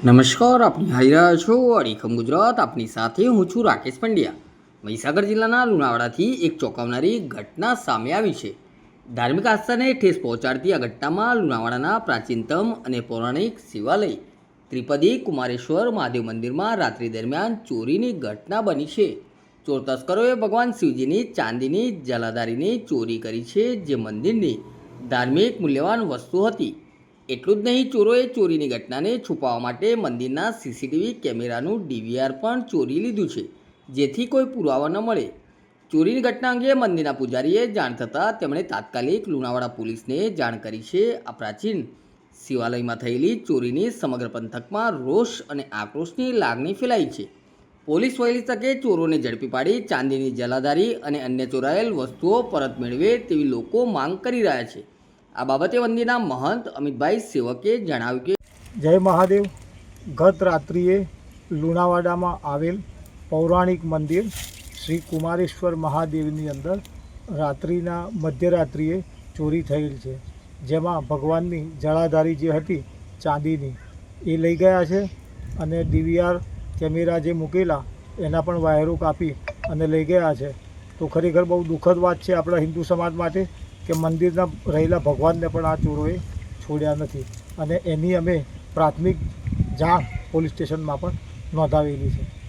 નમસ્કાર, આપની હાઈ રહ્યા છો અડીખમ ગુજરાત, આપની સાથે હું છું રાકેશ પંડ્યા. મહીસાગર જિલ્લાના લુણાવાડાથી એક ચોંકાવનારી ઘટના સામે આવી છે. ધાર્મિક આસ્થાને ઠેસ પહોંચાડતી આ ઘટનામાં લુણાવાડાના પ્રાચીનતમ અને પૌરાણિક શિવાલય, ત્રિપદી કુમારેશ્વર મહાદેવ મંદિરમાં રાત્રિ દરમિયાન ચોરીની ઘટના બની છે. ચોર તસ્કરોએ ભગવાન શિવજીની ચાંદીની જલાધારીની ચોરી કરી છે, જે મંદિરની ધાર્મિક મૂલ્યવાન વસ્તુ હતી. એટલું જ નહીં, ચોરોએ ચોરીની ઘટનાને છુપાવવા માટે મંદિરના સીસીટીવી કેમેરાનું ડીવીઆર પણ ચોરી લીધું છે, જેથી કોઈ પુરાવા ન મળે. ચોરીની ઘટના અંગે મંદિરના પૂજારીએ જાણ થતાં તેમણે તાત્કાલિક લુણાવાડા પોલીસને જાણ કરી છે. આ પ્રાચીન શિવાલયમાં થયેલી ચોરીની સમગ્ર પંથકમાં રોષ અને આક્રોશની લાગણી ફેલાઈ છે. પોલીસ વહેલી તકે ચોરોને ઝડપી પાડી ચાંદીની જલાધારી અને અન્ય ચોરાયેલ વસ્તુઓ પરત મેળવે તેવી લોકો માંગ કરી રહ્યા છે. આ બાબતે વંદીના મહંત અમિતભાઈ સેવકે જણાવ્યું કે જય મહાદેવ. ગત રાત્રિએ લુણાવાડામાં આવેલ પૌરાણિક મંદિર શ્રી કુમારેશ્વર મહાદેવની અંદર રાત્રિના મધ્યરાત્રિએ ચોરી થયેલ છે. જેમાં ભગવાનની જળાધારી જે હતી ચાંદીની, એ લઈ ગયા છે અને ડીવીઆર કેમેરા જે મૂકેલા, એના પણ વાયરો કાપી અને લઈ ગયા છે. તો ખરેખર બહુ દુઃખદ વાત છે આપણા હિન્દુ સમાજ માટે કે મંદિરના રહેલા ભગવાનને પણ આ ચોરોએ છોડ્યા નથી. અને એની અમે પ્રાથમિક જાણ પોલીસ સ્ટેશનમાં પણ નોંધાવેલી છે.